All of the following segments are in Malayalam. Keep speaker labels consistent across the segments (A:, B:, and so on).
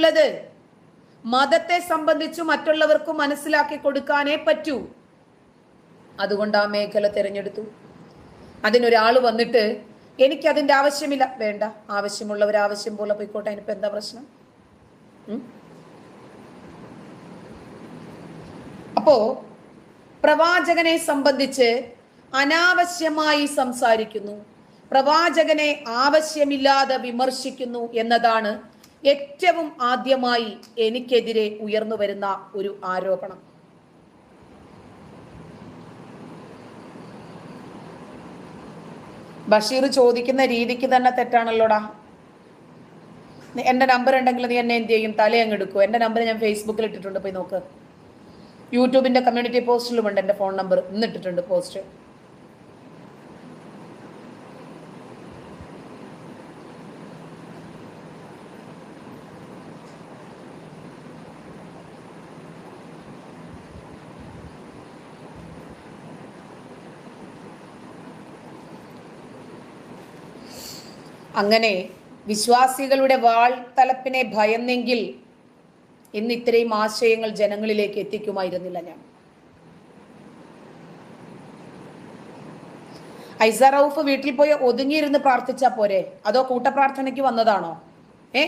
A: ഉള്ളത്. മതത്തെ സംബന്ധിച്ച് മറ്റുള്ളവർക്ക് മനസ്സിലാക്കി കൊടുക്കാനേ പറ്റൂ. അതുകൊണ്ട് ആ മേഖല തിരഞ്ഞെടുത്തു. അതിനൊരാൾ വന്നിട്ട് എനിക്ക് അതിന്റെ ആവശ്യമില്ല. വേണ്ട ആവശ്യമുള്ളവർ ആവശ്യം പോലെ പോയിക്കോട്ടെ അതിനിപ്പോ എന്താ പ്രശ്നം? അപ്പോ പ്രവാചകനെ സംബന്ധിച്ച് അനാവശ്യമായി സംസാരിക്കുന്നു. പ്രവാചകനെ ആവശ്യമില്ലാതെ വിമർശിക്കുന്നു എന്നതാണ് ഏറ്റവും ആദ്യമായി എനിക്കെതിരെ ഉയർന്നു വരുന്ന ഒരു ആരോപണം. ബഷീർ ചോദിക്കുന്ന രീതിക്ക് തന്നെ തെറ്റാണല്ലോടാ. എന്റെ നമ്പർ ഉണ്ടെങ്കിൽ നീ എന്നെ എന്ത് ചെയ്യും? തല അങ്ങ് എടുക്കും. എന്റെ നമ്പർ ഞാൻ ഫേസ്ബുക്കിൽ ഇട്ടിട്ടുണ്ട്. പോയി നോക്ക്. യൂട്യൂബിന്റെ കമ്മ്യൂണിറ്റി പോസ്റ്റിലും ഉണ്ട് എന്റെ ഫോൺ നമ്പർ ഇന്നിട്ടിട്ടുണ്ട് പോസ്റ്റ് അങ്ങനെ വിശ്വാസികളുടെ വാൾ തലപ്പിനെ ഭയന്നെങ്കിൽ ഇന്ന് ഇത്രയും ആശയങ്ങൾ ജനങ്ങളിലേക്ക് എത്തിക്കുമായിരുന്നില്ല ഞാൻ. ഐസ റൌഫ് വീട്ടിൽ പോയി ഒതുങ്ങിയിരുന്ന് പ്രാർത്ഥിച്ചാ പോരെ? അതോ കൂട്ടപ്രാർത്ഥനയ്ക്ക് വന്നതാണോ? ഏ?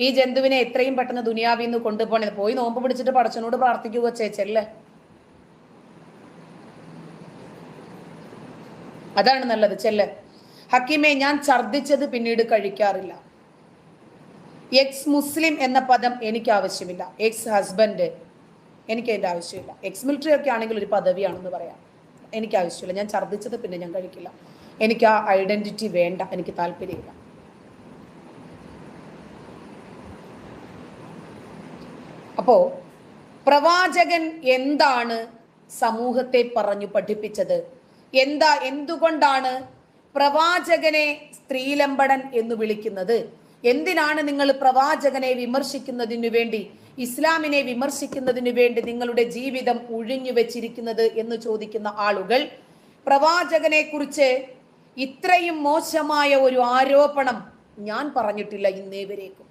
A: ഈ ജന്തുവിനെ എത്രയും പെട്ടെന്ന് ദുനിയാവിൽ നിന്ന് കൊണ്ടുപോകണേ. പോയി നോമ്പ് പിടിച്ചിട്ട് പടച്ചനോട് പ്രാർത്ഥിക്കുക ചേച്ചല്ലേ അതാണ് നല്ലത് ചെല്ല്. ഹക്കീമെ ഞാൻ ഛർദ്ദിച്ചത് പിന്നീട് കഴിക്കാറില്ല. എക്സ് മുസ്ലിം എന്ന പദം എനിക്ക് ആവശ്യമില്ല. എക്സ് ഹസ്ബൻഡ് എനിക്ക് അതിന്റെ ആവശ്യമില്ല. എക്സ് മിലിറ്ററി ഒക്കെ ആണെങ്കിൽ ഒരു പദവിയാണെന്ന് പറയാം. എനിക്ക് ആവശ്യമില്ല. ഞാൻ ഛർദ്ദിച്ചത് പിന്നെ ഞാൻ കഴിക്കില്ല. എനിക്ക് ആ ഐഡന്റിറ്റി വേണ്ട. എനിക്ക് താല്പര്യമില്ല. അപ്പോ പ്രവാചകൻ എന്താണ് സമൂഹത്തെ പറഞ്ഞു പഠിപ്പിച്ചത്? എന്താ എന്തുകൊണ്ടാണ് പ്രവാചകനെ സ്ത്രീലമ്പടൻ എന്ന് വിളിക്കുന്നത്. എന്തിനാണ് നിങ്ങൾ പ്രവാചകനെ വിമർശിക്കുന്നതിനു വേണ്ടി ഇസ്ലാമിനെ വിമർശിക്കുന്നതിനു വേണ്ടി നിങ്ങളുടെ ജീവിതം ഒഴിഞ്ഞു വെച്ചിരിക്കുന്നത് എന്ന് ചോദിക്കുന്ന ആളുകൾ? പ്രവാചകനെ കുറിച്ച് ഇത്രയും മോശമായ ഒരു ആരോപണം ഞാൻ പറഞ്ഞിട്ടില്ല ഇന്നേ വരേക്കും.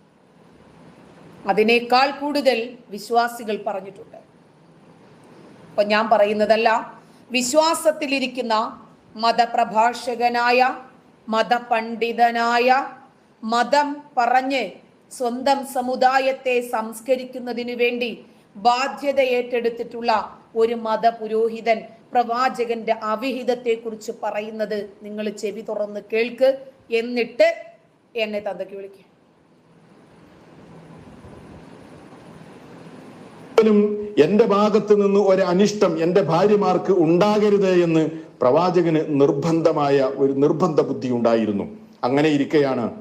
A: അതിനേക്കാൾ കൂടുതൽ വിശ്വാസികൾ പറഞ്ഞിട്ടുണ്ട്. അപ്പൊ ഞാൻ പറയുന്നതല്ല വിശ്വാസത്തിലിരിക്കുന്ന മതപ്രഭാഷകനായ മതപണ്ഡിതനായ മതം പറഞ്ഞ് സ്വന്തം സമുദായത്തെ സംസ്കരിക്കുന്നതിനു വേണ്ടി ബാധ്യത ഏറ്റെടുത്തിട്ടുള്ള ഒരു മത പുരോഹിതൻ പ്രവാചകന്റെ അവിഹിതത്തെ കുറിച്ച് പറയുന്നത് നിങ്ങൾ ചെവി തുറന്ന് കേൾക്ക്. എന്നിട്ട് എന്നെ തന്തയ്ക്ക്
B: ഒരിക്കലും എന്റെ ഭാഗത്ത് നിന്ന് ഒരു അനിഷ്ടം എന്റെ ഭാര്യമാർക്ക് ഉണ്ടാകരുത് എന്ന് പ്രവാചകന് നിർബന്ധമായ ഒരു നിർബന്ധ ബുദ്ധി ഉണ്ടായിരുന്നു. അങ്ങനെ ഇരിക്കെയാണ്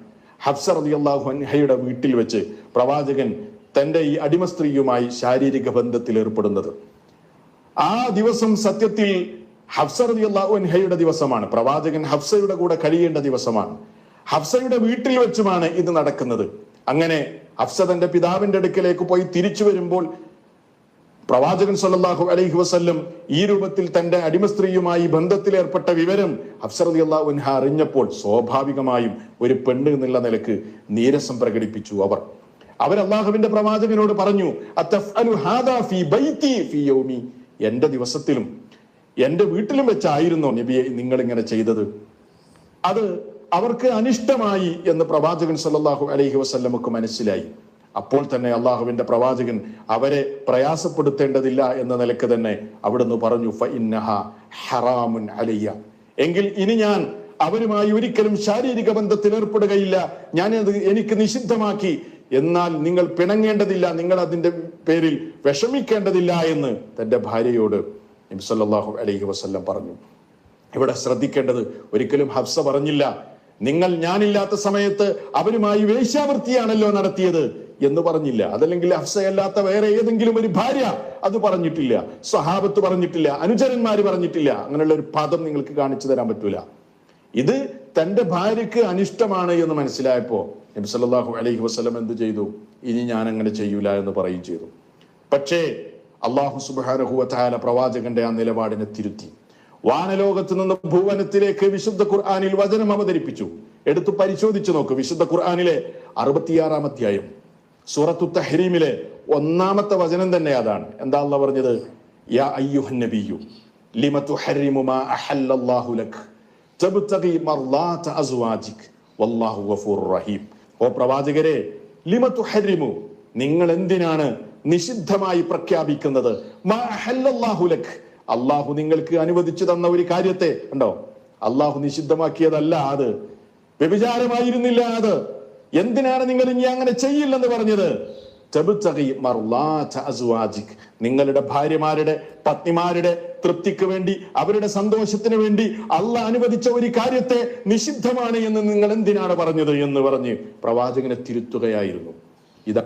B: ഹഫ്സ അലിയല്ലാഹു അൻഹയുടെ വീട്ടിൽ വെച്ച് പ്രവാചകൻ തന്റെ ഈ അടിമ സ്ത്രീയുമായി ശാരീരിക ബന്ധത്തിൽ ഏർപ്പെടുന്നത്. ആ ദിവസം സത്യത്തിൽ ഹഫ്സ അലിയല്ലാഹു അൻഹയുടെ ദിവസമാണ്. പ്രവാചകൻ ഹഫ്സയുടെ കൂടെ കഴിയേണ്ട ദിവസമാണ്. ഹഫ്സയുടെ വീട്ടിൽ വെച്ചുമാണ് ഇത് നടക്കുന്നത്. അങ്ങനെ ഹഫ്സ തന്റെ പിതാവിന്റെ അടുക്കലേക്ക് പോയി തിരിച്ചു വരുമ്പോൾ പ്രവാചകൻ സല്ലാഹു അലൈഹി വസ്ല്ലം ഈ രൂപത്തിൽ തന്റെ അടിമ സ്ത്രീയുമായി ബന്ധത്തിലേർപ്പെട്ട വിവരം റളിയല്ലാഹു അൻഹ അറിഞ്ഞപ്പോൾ സ്വാഭാവികമായും ഒരു പെണ്ണ് എന്നുള്ള നിലയ്ക്ക് നീരസം പ്രകടിപ്പിച്ചു അവർ. അവർ അള്ളാഹുവിന്റെ പ്രവാചകനോട് പറഞ്ഞു "അത്തഫ്അലു ഹാദാ ഫീ ബൈത്തി ഫീ യൗമി. എന്റെ ദിവസത്തിലും എന്റെ വീട്ടിലും വെച്ചായിരുന്നോ നബിയെ നിങ്ങൾ ഇങ്ങനെ ചെയ്തത്? അത് അവർക്ക് അനിഷ്ടമായി എന്ന് പ്രവാചകൻ സല്ലാഹു അലൈഹി വസല്ലമക്ക് മനസ്സിലായി. അപ്പോൾ തന്നെ അള്ളാഹുവിന്റെ പ്രവാചകൻ അവരെ പ്രയാസപ്പെടുത്തേണ്ടതില്ല എന്ന നിലയ്ക്ക് തന്നെ അവിടുന്ന് പറഞ്ഞു "ഫ ഇന്നഹ ഹറാമുൻ അലയ്യ. എങ്കിൽ ഇനി ഞാൻ അവരുമായി ഒരിക്കലും ശാരീരിക ബന്ധത്തിൽ ഏർപ്പെടുകയില്ല. ഞാനത് എനിക്ക് നിഷിദ്ധമാക്കി. എന്നാൽ നിങ്ങൾ പിണങ്ങേണ്ടതില്ല നിങ്ങൾ അതിന്റെ പേരിൽ വിഷമിക്കേണ്ടതില്ല എന്ന് തന്റെ ഭാര്യയോട് നബി സല്ലല്ലാഹു അലൈഹി വസല്ലം പറഞ്ഞു. ഇവിടെ ശ്രദ്ധിക്കേണ്ടത് ഒരിക്കലും ഹഫ്സ പറഞ്ഞില്ല. നിങ്ങൾ ഞാനില്ലാത്ത സമയത്ത് അവരുമായി വേശ്യാവൃത്തിയാണല്ലോ നടത്തിയത്. എന്ന് പറഞ്ഞില്ല. അതല്ലെങ്കിൽ അഫ്സയല്ലാത്ത വേറെ ഏതെങ്കിലും ഒരു ഭാര്യ അത് പറഞ്ഞിട്ടില്ല. സഹാബത്ത് പറഞ്ഞിട്ടില്ല. അനുചരന്മാർ പറഞ്ഞിട്ടില്ല. അങ്ങനെയുള്ള ഒരു പദം നിങ്ങൾക്ക് കാണിച്ചു തരാൻ പറ്റൂല. ഇത് തന്റെ ഭാര്യക്ക് അനിഷ്ടമാണ് എന്ന് മനസ്സിലായപ്പോ നബി സല്ലല്ലാഹു അലൈഹി വസല്ലം എന്ത് ചെയ്തു? ഇനി ഞാൻ അങ്ങനെ ചെയ്യൂല എന്ന് പറയും ചെയ്തു. പക്ഷേ അള്ളാഹു സുബ്ഹാനഹു വതആല പ്രവാചകന്റെ ആ നിലപാടിനെ തിരുത്തി. വാനലോകത്ത് നിന്ന് ഭൂവനത്തിലേക്ക് വിശുദ്ധ ഖുർആാനിൽ വചനം അവതരിപ്പിച്ചു. എടുത്തു പരിശോധിച്ചു നോക്ക് വിശുദ്ധ ഖുർആാനിലെ അറുപത്തിയാറാം അധ്യായം. സൂറത്തു തഹ്രീമിലെ ഒന്നാമത്തെ വചനം തന്നെ അതാണ്. എന്താ അല്ല പറഞ്ഞത്? അഹല്ലല്ലാഹു ലക് വല്ലാഹു ഗഫൂർ റഹീം. ഓ പ്രവാചകരെ നിങ്ങൾ എന്തിനാണ് നിഷിദ്ധമായി പ്രഖ്യാപിക്കുന്നത്? അള്ളാഹു നിങ്ങൾക്ക് അനുവദിച്ചു തന്ന ഒരു കാര്യത്തെ ഉണ്ടോ അള്ളാഹു നിഷിദ്ധമാക്കിയതല്ല അത്. വ്യഭിചാരമായിരുന്നില്ല അത്. എന്തിനാണ് നിങ്ങൾ ഇനി അങ്ങനെ ചെയ്യില്ലെന്ന് പറഞ്ഞത്? നിങ്ങളുടെ ഭാര്യമാരുടെ പത്നിമാരുടെ തൃപ്തിക്ക് വേണ്ടി അവരുടെ സന്തോഷത്തിന് വേണ്ടി അല്ല അനുവദിച്ച ഒരു കാര്യത്തെ നിഷിദ്ധമാണ് എന്ന് നിങ്ങൾ എന്തിനാണ് പറഞ്ഞത് എന്ന് പറഞ്ഞ് പ്രവാചകനെ തിരുത്തുകയായിരുന്നു. ഇതാ.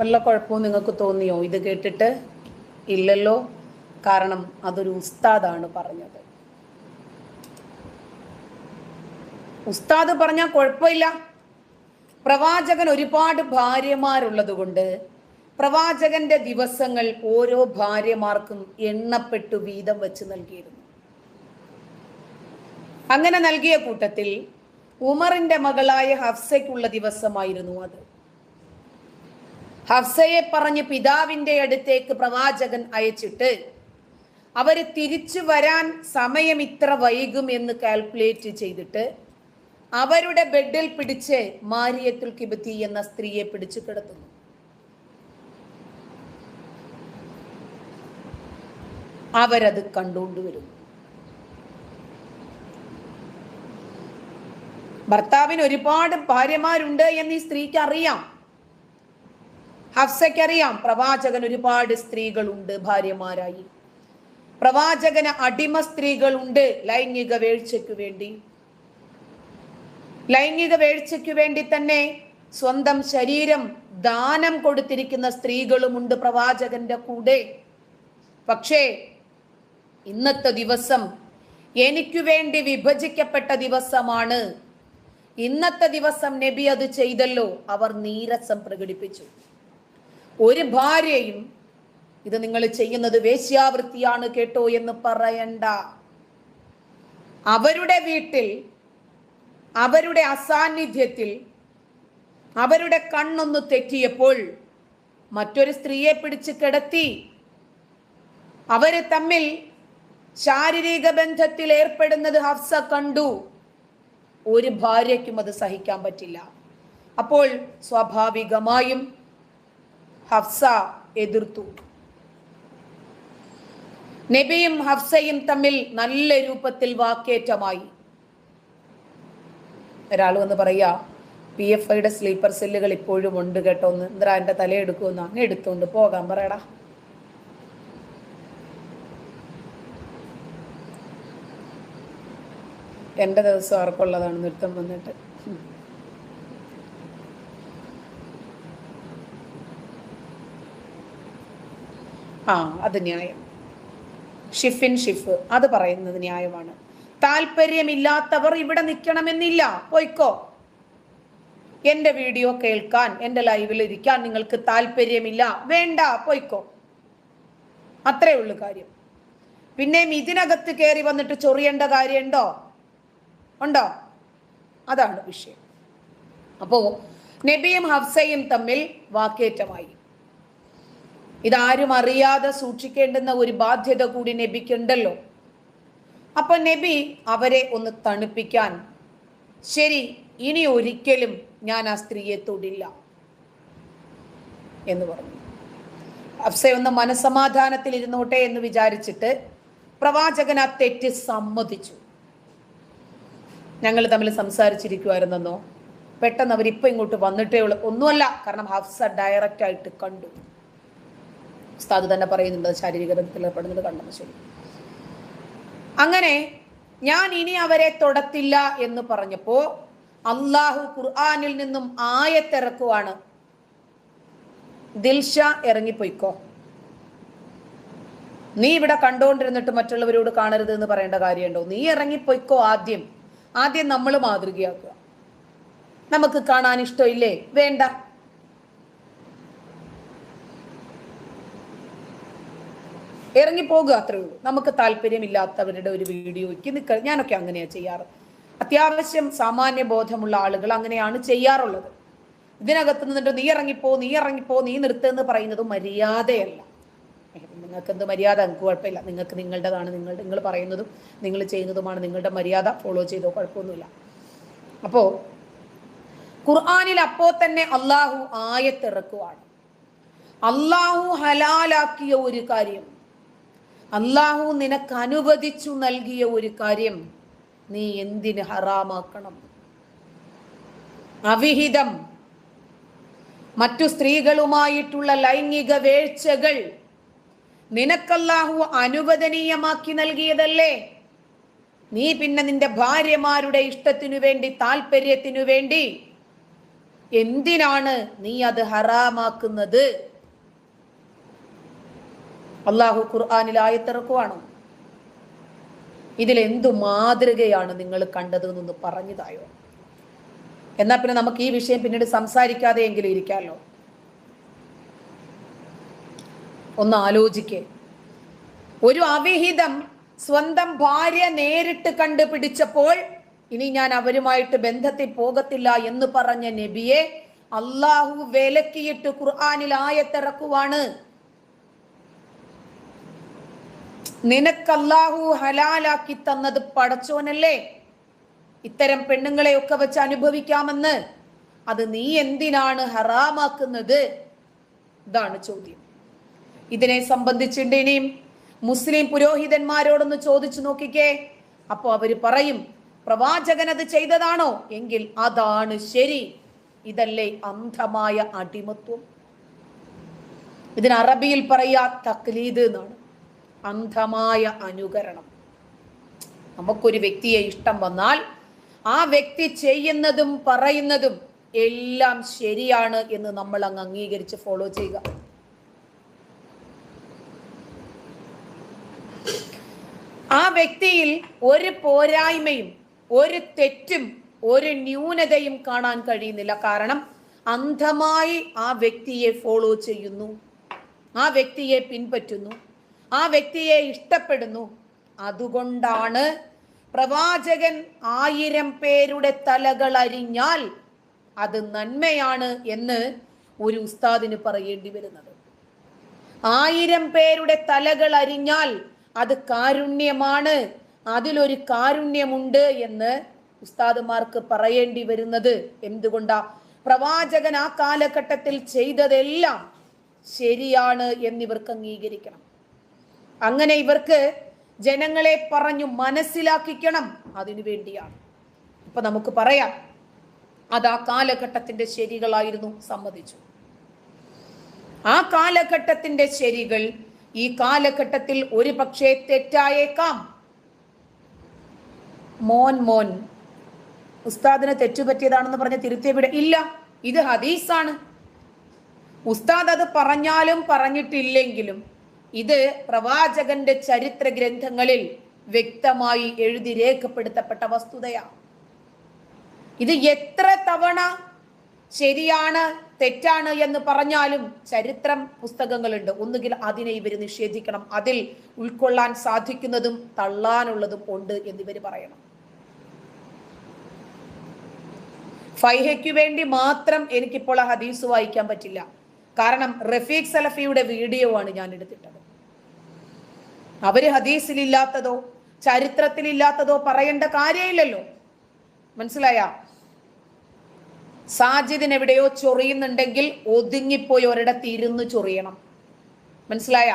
A: വല്ല കുഴപ്പവും നിങ്ങൾക്ക് തോന്നിയോ? ഇത് കേട്ടിട്ട് ഇല്ലല്ലോ? കാരണം അതൊരു ഉസ്താദാണ് പറഞ്ഞത്. ഉസ്താദ് പറഞ്ഞാൽ കുഴപ്പമില്ല. പ്രവാചകൻ ഒരുപാട് ഭാര്യമാരുള്ളത് കൊണ്ട് പ്രവാചകന്റെ ദിവസങ്ങൾ ഓരോ ഭാര്യമാർക്കും എണ്ണപ്പെട്ടു വീതം വെച്ച് നൽകിയിരുന്നു. അങ്ങനെ നൽകിയ കൂട്ടത്തിൽ ഉമറിന്റെ മകളായ ഹഫ്സയ്ക്കുള്ള ദിവസമായിരുന്നു അത്. ഹഫ്സയെ പറഞ്ഞ് പിതാവിന്റെ അടുത്തേക്ക് പ്രവാചകൻ അയച്ചിട്ട് അവർ തിരിച്ചു വരാൻ സമയം ഇത്ര വൈകും എന്ന് കാൽക്കുലേറ്റ് ചെയ്തിട്ട് അവരുടെ ബെഡിൽ പിടിച്ച് മാരിയത്തുൽ കിബത്തി എന്ന സ്ത്രീയെ പിടിച്ചു കിടത്തുന്നു. അവരത് കണ്ടുകൊണ്ടുവരുന്നു ഭർത്താവിന് ഒരുപാട് ഭാര്യമാരുണ്ട് എന്ന് ഈ സ്ത്രീക്ക് അറിയാം. ഹഫ്സയ്ക്കറിയാം പ്രവാചകൻ ഒരുപാട് സ്ത്രീകളുണ്ട് ഭാര്യമാരായി. പ്രവാചകന് അടിമ സ്ത്രീകളുണ്ട് ലൈംഗിക വീഴ്ചയ്ക്ക് വേണ്ടി. ലൈംഗിക വേഴ്ചയ്ക്ക് വേണ്ടി തന്നെ സ്വന്തം ശരീരം ദാനം കൊടുത്തിരിക്കുന്ന സ്ത്രീകളുമുണ്ട് പ്രവാചകന്റെ കൂടെ. പക്ഷേ ഇന്നത്തെ ദിവസം എനിക്കു വേണ്ടി വിഭജിക്കപ്പെട്ട ദിവസമാണ്. ഇന്നത്തെ ദിവസം നബി അത് ചെയ്തല്ലോ. അവർ നീരസം പ്രകടിപ്പിച്ചു. ഒരു ഭാര്യയും ഇത് നിങ്ങൾ ചെയ്യുന്നത് വേശ്യാവൃത്തിയാണ് കേട്ടോ എന്ന് പറയണ്ട. അവരുടെ വീട്ടിൽ അവരുടെ അസാന്നിധ്യത്തിൽ അവരുടെ കണ്ണൊന്ന് തെറ്റിയപ്പോൾ മറ്റൊരു സ്ത്രീയെ പിടിച്ച് കിടത്തി. അവർ തമ്മിൽ ശാരീരിക ബന്ധത്തിൽ ഏർപ്പെടുന്നത് ഹഫ്സ കണ്ടു. ഒരു ഭാര്യയ്ക്കും അത് സഹിക്കാൻ പറ്റില്ല. അപ്പോൾ സ്വാഭാവികമായും ഹഫ്സ എതിർത്തു. നബിയും ഹഫ്സയും തമ്മിൽ നല്ല രൂപത്തിൽ വാക്കേറ്റമായി. ഒരാൾ വന്ന് പറയുക പി എഫ് ഐയുടെ സ്ലീപ്പർ സെല്ലുകൾ ഇപ്പോഴും ഉണ്ട് കേട്ടോ ഒന്ന് എന്താ എന്റെ തലയെടുക്കുമെന്ന് അങ്ങ് എടുത്തുകൊണ്ട് പോകാൻ പറയടാ. എന്റെ ദിവസം ആർക്കുള്ളതാണ് നൃത്തം വന്നിട്ട്. ആ അത് ന്യായം. ഷിഫിൻ ഷിഫ് അത് പറയുന്നത് ന്യായമാണ്. താല്പര്യമില്ലാത്തവർ ഇവിടെ നിൽക്കണമെന്നില്ല. പോയിക്കോ. എന്റെ വീഡിയോ കേൾക്കാൻ എന്റെ ലൈവിൽ ഇരിക്കാൻ നിങ്ങൾക്ക് താല്പര്യമില്ല. വേണ്ട പോയിക്കോ. അത്രേ ഉള്ളു കാര്യം. പിന്നെയും ഇതിനകത്ത് കയറി വന്നിട്ട് ചൊറിയേണ്ട കാര്യമുണ്ടോ? ഉണ്ടോ? അതാണ് വിഷയം. അപ്പോൾ നബിയും ഹഫ്സയും തമ്മിൽ വാക്കേറ്റമായി. ഇതാരും അറിയാതെ സൂക്ഷിക്കേണ്ടുന്ന ഒരു ബാധ്യത കൂടി നബിക്കുണ്ടല്ലോ. അപ്പൊ നബി അവരെ ഒന്ന് തണുപ്പിക്കാൻ. ശരി ഇനി ഒരിക്കലും ഞാൻ ആ സ്ത്രീയെ തൊടില്ല എന്ന് പറഞ്ഞു. അഫ്സ ഒന്ന് മനസമാധാനത്തിൽ ഇരുന്നോട്ടെ എന്ന് വിചാരിച്ചിട്ട് പ്രവാചകൻ ആ തെറ്റ് സമ്മതിച്ചു. ഞങ്ങൾ തമ്മിൽ സംസാരിച്ചിരിക്കുമായിരുന്നെന്നോ പെട്ടെന്ന് അവരിപ്പൊ ഇങ്ങോട്ട് വന്നിട്ടേ ഉള്ളൂ. ഒന്നുമല്ല കാരണം ഹഫ്സ ഡയറക്റ്റ് ആയിട്ട് കണ്ടു. ഉസ്താദ് തന്നെ പറയുന്നുണ്ട് ശാരീരിക ബന്ധത്തിൽ ഏർപ്പെടുന്നത് കണ്ടെന്ന് ശരി. അങ്ങനെ ഞാൻ ഇനി അവരെ തൊടത്തില്ല എന്ന് പറഞ്ഞപ്പോ അള്ളാഹു ഖുർആാനിൽ നിന്നും ആയത്തിറക്കുവാണ്. ദിൽഷ ഇറങ്ങിപ്പോയിക്കോ. നീ ഇവിടെ കണ്ടുകൊണ്ടിരുന്നിട്ട് മറ്റുള്ളവരോട് കാണരുത് എന്ന് പറയേണ്ട കാര്യമുണ്ടോ? നീ ഇറങ്ങിപ്പോയിക്കോ ആദ്യം. ആദ്യം നമ്മൾ മാതൃകയാക്കുക. നമുക്ക് കാണാൻ ഇഷ്ടമില്ലേ? വേണ്ട. ഇറങ്ങി പോകുക അത്രേ ഉള്ളൂ. നമുക്ക് താല്പര്യമില്ലാത്തവരുടെ ഒരു വീഡിയോയ്ക്ക് നിൽക്ക ഞാനൊക്കെ അങ്ങനെയാണ് ചെയ്യാറ്. അത്യാവശ്യം സാമാന്യ ബോധമുള്ള ആളുകൾ അങ്ങനെയാണ് ചെയ്യാറുള്ളത്. ഇതിനകത്ത് നിന്നിട്ട് നീ ഇറങ്ങിപ്പോ നീ ഇറങ്ങിപ്പോ നീ നിർത്തുമെന്ന് പറയുന്നത് മര്യാദയല്ല. നിങ്ങൾക്ക് എന്ത് മര്യാദ? എനിക്ക് കുഴപ്പമില്ല. നിങ്ങൾക്ക് നിങ്ങളുടേതാണ് നിങ്ങൾ നിങ്ങൾ പറയുന്നതും നിങ്ങൾ ചെയ്യുന്നതുമാണ് നിങ്ങളുടെ മര്യാദ. ഫോളോ ചെയ്തോ കുഴപ്പമൊന്നുമില്ല. അപ്പോ ഖുർആാനിൽ അപ്പോ തന്നെ അള്ളാഹു ആയത്തിറക്കുവാണ്. അള്ളാഹു ഹലാലാക്കിയ ഒരു കാര്യം അള്ളാഹു നിനക്ക് അനുവദിച്ചു നൽകിയ ഒരു കാര്യം നീ എന്തിന് ഹറാമാക്കണം? അവിഹിതം. മറ്റു സ്ത്രീകളുമായിട്ടുള്ള ലൈംഗിക വേഴ്ചകൾ നിനക്കല്ലാഹു അനുവദനീയമാക്കി നൽകിയതല്ലേ? നീ പിന്നെ നിന്റെ ഭാര്യമാരുടെ ഇഷ്ടത്തിനു വേണ്ടി താല്പര്യത്തിനു വേണ്ടി എന്തിനാണ് നീ അത് ഹറാമാക്കുന്നത്? അള്ളാഹു ഖുർആാനിൽ ആയത്തിറക്കുവാണോ. ഇതിലെന്തു മാതൃകയാണ് നിങ്ങൾ കണ്ടത് എന്നൊന്ന് പറഞ്ഞതായോ എന്നാ പിന്നെ നമുക്ക് ഈ വിഷയം പിന്നീട് സംസാരിക്കാതെ എങ്കിലും ഇരിക്കാമല്ലോ ഒന്ന് ആലോചിക്കേ. ഒരു അവിഹിതം സ്വന്തം ഭാര്യ നേരിട്ട് കണ്ടുപിടിച്ചപ്പോൾ ഇനി ഞാൻ അവരുമായിട്ട് ബന്ധത്തിൽ പോകത്തില്ല എന്ന് പറഞ്ഞ നബിയെ അള്ളാഹു വിലക്കിയിട്ട് ഖുർആാനിൽ ആയത്തിറക്കുവാണ്. നിനക്ക് അള്ളാഹു ഹലാലാക്കി തന്നത് പടച്ചോനല്ലേ? ഇത്തരം പെണ്ണുങ്ങളെയൊക്കെ വെച്ച് അനുഭവിക്കാമെന്ന് അത് നീ എന്തിനാണ് ഹറാമാക്കുന്നത്? ഇതാണ് ചോദ്യം. ഇതിനെ സംബന്ധിച്ചിട്ട് ഇനിയും മുസ്ലിം പുരോഹിതന്മാരോടൊന്ന് ചോദിച്ചു നോക്കിക്കേ. അപ്പോൾ അവർ പറയും പ്രവാചകൻ അത് ചെയ്തതാണോ? എങ്കിൽ അതാണ് ശരി. ഇതല്ലേ അന്ധമായ അടിമത്വം. ഇതിന് അറബിയിൽ പറയാ തക്ലീദ് എന്നാണ്. അന്ധമായ അനുകരണം. നമുക്കൊരു വ്യക്തിയെ ഇഷ്ടം വന്നാൽ ആ വ്യക്തി ചെയ്യുന്നതും പറയുന്നതും എല്ലാം ശരിയാണ് എന്ന് നമ്മൾ അങ്ങ് അംഗീകരിച്ച് ഫോളോ ചെയ്യുക. ആ വ്യക്തിയിൽ ഒരു പോരായ്മയും ഒരു തെറ്റും ഒരു ന്യൂനതയും കാണാൻ കഴിയുന്നില്ല. കാരണം അന്ധമായി ആ വ്യക്തിയെ ഫോളോ ചെയ്യുന്നു. ആ വ്യക്തിയെ പിൻപറ്റുന്നു. ആ വ്യക്തിയെ ഇഷ്ടപ്പെടുന്നു. അതുകൊണ്ടാണ് പ്രവാചകൻ ആയിരം പേരുടെ തലകൾ അരിഞ്ഞാൽ അത് നന്മയാണ് എന്ന് ഒരു ഉസ്താദിന് പറയേണ്ടി വരുന്നത്. ആയിരം പേരുടെ തലകൾ അരിഞ്ഞാൽ അത് കാരുണ്യമാണ്. അതിലൊരു കാരുണ്യമുണ്ട് എന്ന് ഉസ്താദുമാർക്ക് പറയേണ്ടി വരുന്നത് എന്തുകൊണ്ടാ? പ്രവാചകൻ ആ കാലഘട്ടത്തിൽ ചെയ്തതെല്ലാം ശരിയാണ് എന്നിവർക്ക് അംഗീകരിക്കണം. അങ്ങനെ ഇവർക്ക് ജനങ്ങളെ പറഞ്ഞു മനസ്സിലാക്കിക്കണം അതിനു വേണ്ടിയാണ്. ഇപ്പൊ നമുക്ക് പറയാം അത് ആ കാലഘട്ടത്തിന്റെ ശരികളായിരുന്നു സമ്മതിച്ചു. ആ കാലഘട്ടത്തിന്റെ ശരികൾ ഈ കാലഘട്ടത്തിൽ ഒരു പക്ഷേ തെറ്റായേക്കാം. മോൻ മോൻ ഉസ്താദിന് തെറ്റുപറ്റിയതാണെന്ന് പറഞ്ഞ് തിരുത്തിയവിടെ ഇല്ല ഇത് ഹദീസാണ്. ഉസ്താദ് അത് പറഞ്ഞാലും പറഞ്ഞിട്ടില്ലെങ്കിലും ഇത് പ്രവാചകന്റെ ചരിത്ര ഗ്രന്ഥങ്ങളിൽ വ്യക്തമായി എഴുതി രേഖപ്പെടുത്തപ്പെട്ട വസ്തുതയാണ്. ഇത് എത്ര തവണ ശരിയാണ് തെറ്റാണ് എന്ന് പറഞ്ഞാലും ചരിത്രം പുസ്തകങ്ങളുണ്ട്. ഒന്നുകിൽ അതിനെ ഇവർ നിഷേധിക്കണം അതിൽ ഉൾക്കൊള്ളാൻ സാധിക്കുന്നതും തള്ളാനുള്ളതും ഉണ്ട് എന്നിവർ പറയണം. ഫൈഹയ്ക്ക് വേണ്ടി മാത്രം എനിക്കിപ്പോൾ ആ ഹദീസ് വായിക്കാൻ പറ്റില്ല. കാരണം റഫീഖ് സലഫിയുടെ വീഡിയോ ആണ് ഞാൻ എടുത്തിട്ടത്. അവർ ഹദീസിലില്ലാത്തതോ ചരിത്രത്തിലില്ലാത്തതോ പറയേണ്ട കാര്യമില്ലല്ലോ. മനസ്സിലായ? സാജിദിന് എവിടെയോ ചൊറിയുന്നുണ്ടെങ്കിൽ ഒതുങ്ങിപ്പോയി ഒരിടത്ത് ഇരുന്ന് ചൊറിയണം. മനസ്സിലായ?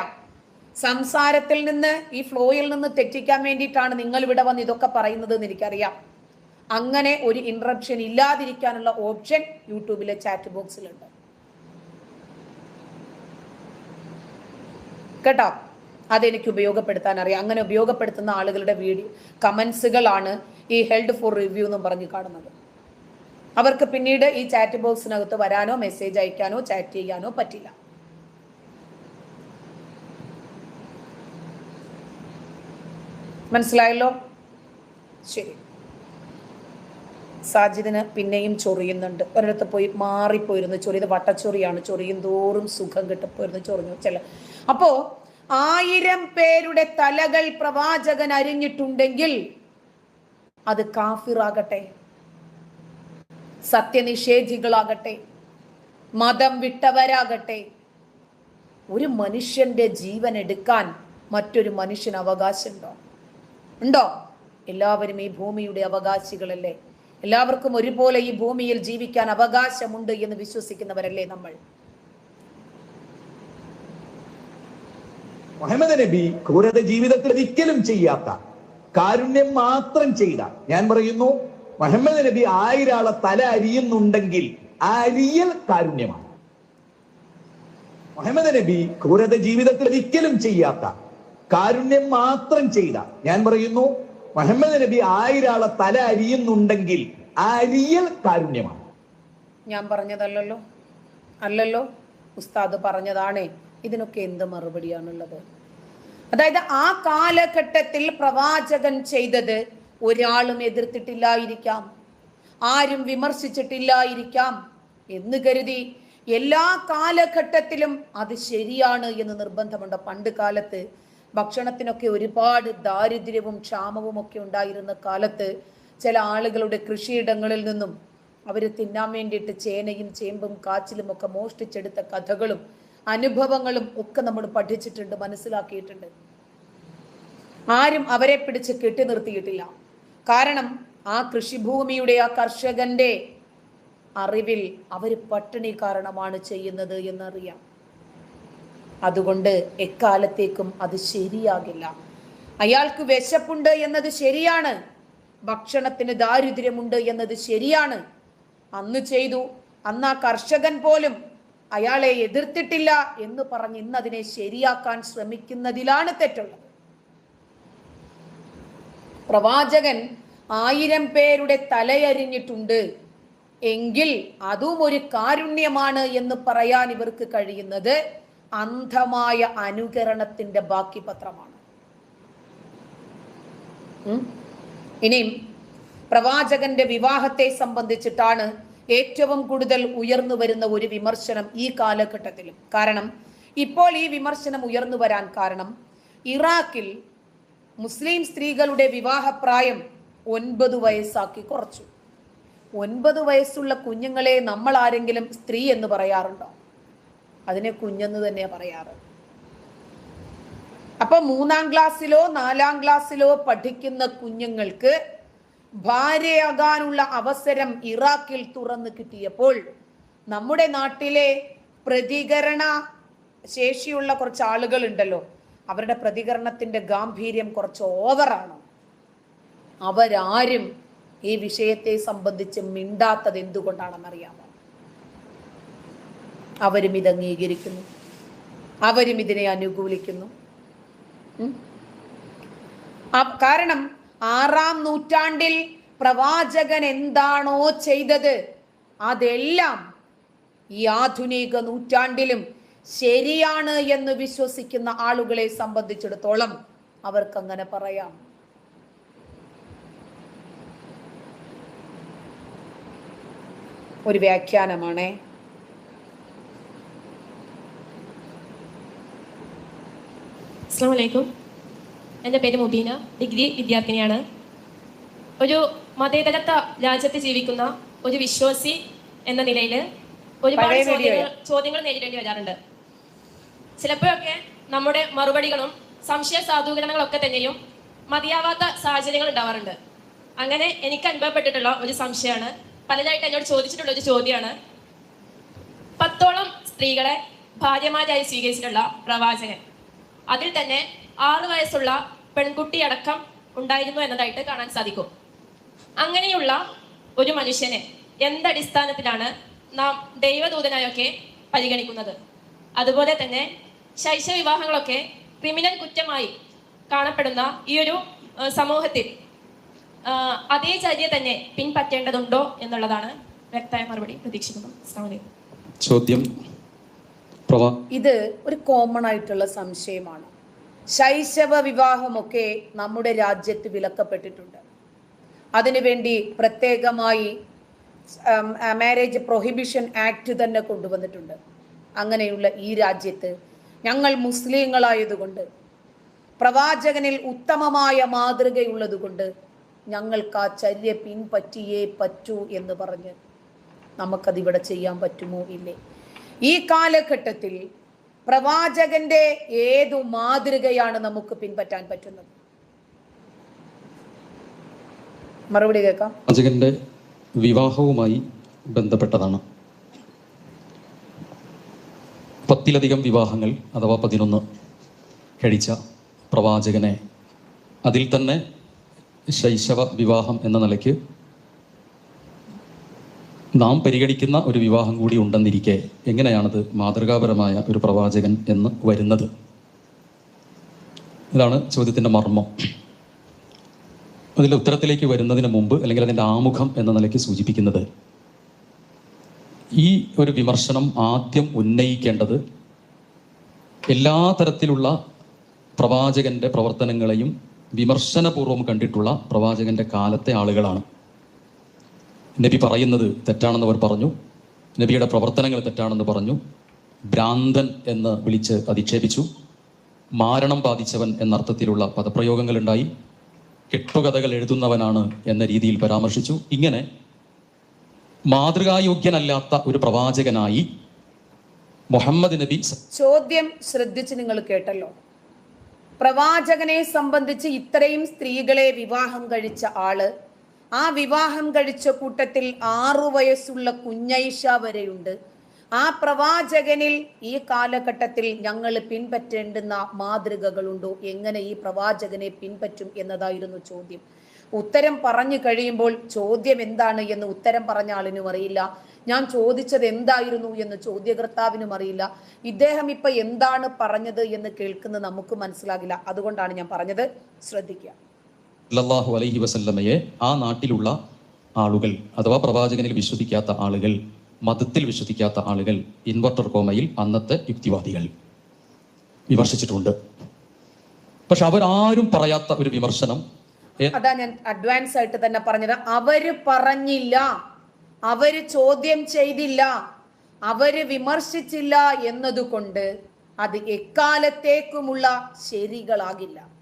A: സംസാരത്തിൽ നിന്ന് ഈ ഫ്ലോയിൽ നിന്ന് തെറ്റിക്കാൻ വേണ്ടിയിട്ടാണ് നിങ്ങൾ ഇവിടെ വന്ന് ഇതൊക്കെ പറയുന്നത് എന്ന് എനിക്കറിയാം. അങ്ങനെ ഒരു ഇൻട്രപ്ഷൻ ഇല്ലാതിരിക്കാനുള്ള ഓപ്ഷൻ യൂട്യൂബിലെ ചാറ്റ് ബോക്സിലുണ്ട് കേട്ടോ. അതെനിക്ക് ഉപയോഗപ്പെടുത്താൻ അറിയാം. അങ്ങനെ ഉപയോഗപ്പെടുത്തുന്ന ആളുകളുടെ വീഡിയോ കമൻസുകളാണ് ഈ ഹെൽഡ് ഫോർ റിവ്യൂ എന്നും പറഞ്ഞ് കാണുന്നത്. അവർക്ക് പിന്നീട് ഈ ചാറ്റ് ബോക്സിനകത്ത് വരാനോ മെസ്സേജ് അയക്കാനോ ചാറ്റ് ചെയ്യാനോ പറ്റില്ല. മനസ്സിലായല്ലോ? ശരി. സാജിദിന് പിന്നെയും ചൊറിയുന്നുണ്ട്. ഒരിടത്ത് പോയി മാറിപ്പോയിരുന്നു. ചൊറിയത് വട്ടച്ചൊറിയാണ്. ചൊറിയും തോറും സുഖം കിട്ടപ്പോയിരുന്നു. ചൊറിഞ്ഞു. ചില അപ്പോ ആയിരം പേരുടെ തലകൾ പ്രവാചകൻ അരിഞ്ഞിട്ടുണ്ടെങ്കിൽ അത് കാഫിറാകട്ടെ. സത്യനിഷേധികളാകട്ടെ. മതം വിട്ടവരാകട്ടെ. ഒരു മനുഷ്യന്റെ ജീവൻ എടുക്കാൻ മറ്റൊരു മനുഷ്യന് അവകാശമുണ്ടോ? ഉണ്ടോ? എല്ലാവരും ഈ ഭൂമിയുടെ അവകാശികളല്ലേ? എല്ലാവർക്കും ഒരുപോലെ ഈ ഭൂമിയിൽ ജീവിക്കാൻ അവകാശമുണ്ട് എന്ന് വിശ്വസിക്കുന്നവരല്ലേ നമ്മൾ?
C: മുഹമ്മദ് നബി ക്രൂരത ജീവിതത്തിൽ ഒരിക്കലും ചെയ്യാത്ത കാരുണ്യം മാത്രം ചെയ്ത. ഞാൻ പറയുന്നു മുഹമ്മദ് നബി ആയിരാളെ തല അരിയുന്നുണ്ടെങ്കിൽ ആ അരിയൽ കാരുണ്യമാണ്. മുഹമ്മദ് നബി ക്രൂരത ജീവിതത്തിൽ ഒരിക്കലും ചെയ്യാത്ത കാരുണ്യം മാത്രം ചെയ്ത. ഞാൻ പറയുന്നു മുഹമ്മദ് നബി ആയിരാളെ തല അരിയുന്നുണ്ടെങ്കിൽ ആ അരിയൽ കാരുണ്യമാണ്.
A: ഞാൻ പറഞ്ഞതല്ലല്ലോ. അല്ലല്ലോ ഉസ്താദ് പറഞ്ഞതാണേ ഇതിനൊക്കെ എന്ത് മറുപടിയാണുള്ളത്? അതായത് ആ കാലഘട്ടത്തിൽ പ്രവാചകൻ ചെയ്തത് ഒരാളും എതിർത്തിട്ടില്ലായിരിക്കാം. ആരും വിമർശിച്ചിട്ടില്ലായിരിക്കാം എന്ന് കരുതി എല്ലാ കാലഘട്ടത്തിലും അത് ശരിയാണ് എന്ന് നിർബന്ധമുണ്ട്. പണ്ട് കാലത്ത് ഭക്ഷണത്തിനൊക്കെ ഒരുപാട് ദാരിദ്ര്യവും ക്ഷാമവും ഒക്കെ ഉണ്ടായിരുന്ന കാലത്ത് ചില ആളുകളുടെ കൃഷിയിടങ്ങളിൽ നിന്നും അവർ തിന്നാൻ വേണ്ടിയിട്ട് ചേനയും ചേമ്പും കാച്ചിലും ഒക്കെ മോഷ്ടിച്ചെടുത്ത കഥകളും അനുഭവങ്ങളും ഒക്കെ നമ്മൾ പഠിച്ചിട്ടുണ്ട് മനസ്സിലാക്കിയിട്ടുണ്ട്. ആരും അവരെ പിടിച്ച് കെട്ടി നിർത്തിയിട്ടില്ല. കാരണം ആ കൃഷിഭൂമിയുടെ ആ കർഷകന്റെ അറിവിൽ അവർ പട്ടിണി കാരണമാണ് ചെയ്യുന്നത് എന്നറിയാം. അതുകൊണ്ട് എക്കാലത്തേക്കും അത് ശരിയാകില്ല. അയാൾക്ക് വിശപ്പുണ്ട് എന്നത് ശരിയാണ്. ഭക്ഷണത്തിന് ദാരിദ്ര്യമുണ്ട് എന്നത് ശരിയാണ്. അന്ന് ചെയ്തു അന്ന് ആ കർഷകൻ പോലും അയാളെ എതിർത്തിട്ടില്ല എന്ന് പറഞ്ഞ് ഇന്ന് അതിനെ ശരിയാക്കാൻ ശ്രമിക്കുന്നതിലാണ് തെറ്റുള്ളത്. പ്രവാചകൻ ആയിരം പേരുടെ തലയരിഞ്ഞിട്ടുണ്ട്. എങ്കിൽ അതും ഒരു കാരുണ്യമാണ് എന്ന് പറയാൻ ഇവർക്ക് കഴിയുന്നത് അന്ധമായ അനുകരണത്തിന്റെ ബാക്കി പത്രമാണ്. ഇനിയും പ്രവാചകന്റെ വിവാഹത്തെ സംബന്ധിച്ചിട്ടാണ് ഏറ്റവും കൂടുതൽ ഉയർന്നു വരുന്ന ഒരു വിമർശനം ഈ കാലഘട്ടത്തിലും. കാരണം ഇപ്പോൾ ഈ വിമർശനം ഉയർന്നു വരാൻ കാരണം ഇറാഖിൽ മുസ്ലിം സ്ത്രീകളുടെ വിവാഹപ്രായം ഒൻപത് വയസ്സാക്കി കുറച്ചു. ഒൻപത് വയസ്സുള്ള കുഞ്ഞുങ്ങളെ നമ്മൾ ആരെങ്കിലും സ്ത്രീ എന്ന് പറയാറുണ്ടോ? അതിനെ കുഞ്ഞെന്ന് തന്നെ പറയാറ്. അപ്പൊ മൂന്നാം ക്ലാസ്സിലോ നാലാം ക്ലാസ്സിലോ പഠിക്കുന്ന കുഞ്ഞുങ്ങൾക്ക് ഭാര്യയാകാനുള്ള അവസരം ഇറാഖിൽ തുറന്നു കിട്ടിയപ്പോൾ നമ്മുടെ നാട്ടിലെ പ്രതികരണ ശേഷിയുള്ള കുറച്ച് ആളുകൾ ഉണ്ടല്ലോ അവരുടെ പ്രതികരണത്തിന്റെ ഗാംഭീര്യം കുറച്ച് ഓവറാണ് അവരാരും ഈ വിഷയത്തെ സംബന്ധിച്ച് മിണ്ടാത്തത് എന്തുകൊണ്ടാണെന്നറിയാമോ അവരും ഇത് അംഗീകരിക്കുന്നു. അവരും ഇതിനെ അനുകൂലിക്കുന്നു. കാരണം ആറാം നൂറ്റാണ്ടിൽ പ്രവാചകൻ എന്താണോ ചെയ്തത്? അതെല്ലാം ഈ ആധുനിക നൂറ്റാണ്ടിലും ശരിയാണ് എന്ന് വിശ്വസിക്കുന്ന ആളുകളെ സംബന്ധിച്ചിടത്തോളം അവർക്കങ്ങനെ പറയാം. ഒരു വ്യാഖ്യാനമാണേ.
D: അസ്സാം വലൈക്കും എന്റെ പേര് മുബീന. ഡിഗ്രി വിദ്യാർത്ഥിനിയാണ്. ഒരു മതേതരത്വ രാജ്യത്ത് ജീവിക്കുന്ന ഒരു വിശ്വാസി എന്ന നിലയിൽ ഒരുപാട് ചോദ്യങ്ങൾ. ചോദ്യങ്ങൾ നേരിടേണ്ടി വരാറുണ്ട്. ചിലപ്പോഴൊക്കെ നമ്മുടെ മറുപടികളും സംശയ സാധൂകരണങ്ങളൊക്കെ തന്നെയും മതിയാവാത്ത സാഹചര്യങ്ങൾ ഉണ്ടാവാറുണ്ട്. അങ്ങനെ എനിക്ക് അനുഭവപ്പെട്ടിട്ടുള്ള ഒരു സംശയമാണ്. പലരായിട്ട് എന്നോട് ചോദിച്ചിട്ടുള്ള ഒരു ചോദ്യമാണ്. പത്തോളം സ്ത്രീകളെ ഭാര്യമാരായി സ്വീകരിച്ചിട്ടുള്ള പ്രവാചകൻ. അതിൽ തന്നെ ആറു വയസ്സുള്ള പെൺകുട്ടി അടക്കം ഉണ്ടായിരുന്നു എന്നതായിട്ട് കാണാൻ സാധിക്കും. അങ്ങനെയുള്ള ഒരു മനുഷ്യനെ എന്തടിസ്ഥാനത്തിലാണ് നാം ദൈവദൂതനായൊക്കെ പരിഗണിക്കുന്നത്? അതുപോലെ തന്നെ ശൈശവ വിവാഹങ്ങളൊക്കെ ക്രിമിനൽ കുറ്റമായി കാണപ്പെടുന്ന ഈ ഒരു സമൂഹത്തിൽ അതേ ചര്യ തന്നെ പിൻപറ്റേണ്ടതുണ്ടോ എന്നുള്ളതാണ് വ്യക്തമായ മറുപടി പ്രതീക്ഷിക്കുന്നു.
E: ചോദ്യം.
A: ഇത് ഒരു കോമൺ ആയിട്ടുള്ള സംശയമാണ്. ശൈശവ വിവാഹമൊക്കെ നമ്മുടെ രാജ്യത്ത് വിലക്കപ്പെട്ടിട്ടുണ്ട്. അതിനുവേണ്ടി പ്രത്യേകമായി മാരേജ് പ്രൊഹിബിഷൻ ആക്ട് തന്നെ കൊണ്ടുവന്നിട്ടുണ്ട്. അങ്ങനെയുള്ള ഈ രാജ്യത്ത് ഞങ്ങൾ മുസ്ലിങ്ങളായതുകൊണ്ട് പ്രവാചകനിൽ ഉത്തമമായ മാതൃകയുള്ളതുകൊണ്ട് ഞങ്ങൾക്ക് ആ ചര്യ പിൻപറ്റിയേ പറ്റൂ എന്ന് പറഞ്ഞ് നമുക്കതിവിടെ ചെയ്യാൻ പറ്റുമോ? ഇല്ലേ. ഈ കാലഘട്ടത്തിൽ പ്രവാചകന്റെ ഏതു മാതൃകയാണ് നമുക്ക് പിൻപറ്റാൻ പറ്റുന്നത്? മറുപടി കേൾക്കാം.
E: പ്രവാചകന്റെ വിവാഹവുമായി ബന്ധപ്പെട്ടതാണ്. പത്തിലധികം വിവാഹങ്ങൾ അഥവാ പതിനൊന്ന് കഴിച്ച പ്രവാചകനെ അതിൽ തന്നെ ശൈശവ വിവാഹം എന്ന നിലയ്ക്ക് നാം പരിഗണിക്കുന്ന ഒരു വിവാഹം കൂടി ഉണ്ടെന്നിരിക്കെ എങ്ങനെയാണത് മാതൃകാപരമായ ഒരു പ്രവാചകൻ എന്ന് വരുന്നത്? ഇതാണ് ചോദ്യത്തിന്റെ മർമ്മം. അതിന്റെ ഉത്തരത്തിലേക്ക് വരുന്നതിന് മുമ്പ് അല്ലെങ്കിൽ അതിന്റെ ആമുഖം എന്ന നിലയ്ക്ക് സൂചിപ്പിക്കുന്നത് ഈ ഒരു വിമർശനം ആദ്യം ഉന്നയിക്കേണ്ടത് എല്ലാ തരത്തിലുള്ള പ്രവാചകന്റെ പ്രവർത്തനങ്ങളെയും വിമർശനപൂർവം കണ്ടിട്ടുള്ള പ്രവാചകന്റെ കാലത്തെ ആളുകളാണ്. നബി പറയുന്നത് തെറ്റാണെന്ന് അവർ പറഞ്ഞു. നബിയുടെ പ്രവർത്തനങ്ങൾ തെറ്റാണെന്ന് പറഞ്ഞു. ഭ്രാന്തൻ എന്ന് വിളിച്ച് അധിക്ഷേപിച്ചു. മാരണം ബാധിച്ചവൻ എന്നർത്ഥത്തിലുള്ള പദപ്രയോഗങ്ങൾ ഉണ്ടായി കെട്ടുകഥകൾ എഴുതുന്നവനാണ് എന്ന രീതിയിൽ പരാമർശിച്ചു. ഇങ്ങനെ മാതൃകായോഗ്യനല്ലാത്ത ഒരു പ്രവാചകനായി മുഹമ്മദ് നബി
A: ചോദ്യം ശ്രദ്ധിച്ച് നിങ്ങൾ കേട്ടല്ലോ. പ്രവാചകനെ സംബന്ധിച്ച് ഇത്രയും സ്ത്രീകളെ വിവാഹം കഴിച്ച ആൾ ആ വിവാഹം കഴിച്ച കൂട്ടത്തിൽ ആറു വയസ്സുള്ള കുഞ്ഞൈഷ വരെയുണ്ട്. ആ പ്രവാചകനിൽ ഈ കാലഘട്ടത്തിൽ ഞങ്ങൾ പിൻപറ്റേണ്ടുന്ന മാതൃകകളുണ്ടോ? എങ്ങനെ ഈ പ്രവാചകനെ പിൻപറ്റും എന്നതായിരുന്നു ചോദ്യം. ഉത്തരം പറഞ്ഞു കഴിയുമ്പോൾ ചോദ്യം എന്താണ് എന്ന് ഉത്തരം പറഞ്ഞ ആളിനും അറിയില്ല. ഞാൻ ചോദിച്ചത് എന്തായിരുന്നു എന്ന് ചോദ്യകർത്താവിനും അറിയില്ല. ഇദ്ദേഹം ഇപ്പൊ എന്താണ് പറഞ്ഞത് എന്ന് കേൾക്കുന്നത് നമുക്ക് മനസ്സിലാകില്ല. അതുകൊണ്ടാണ് ഞാൻ പറഞ്ഞത് ശ്രദ്ധിക്കുക.
E: സല്ലല്ലാഹു അലൈഹി വസല്ലമയെ ആ നാട്ടിലുള്ള ആളുകൾ അഥവാ പ്രവാചകനിൽ വിശ്വസിക്കാത്ത ആളുകൾ മതത്തിൽ വിശ്വസിക്കാത്ത ആളുകൾ ഇൻവെർട്ടർ കോമയിൽ അന്നത്തെ യുക്തിവാദികൾ വിമർശിച്ചിട്ടുണ്ട്. പക്ഷെ അവരാരും പറയാത്ത ഒരു വിമർശനം
A: അതാ ഞാൻ അഡ്വാൻസ് ആയിട്ട് തന്നെ പറഞ്ഞത്. അവർ പറഞ്ഞില്ല. അവർ ചോദ്യം ചെയ്തില്ല. അവർ വിമർശിച്ചില്ല എന്നതുകൊണ്ട് അത് എക്കാലത്തേക്കുമുള്ള ശരികളാകില്ല.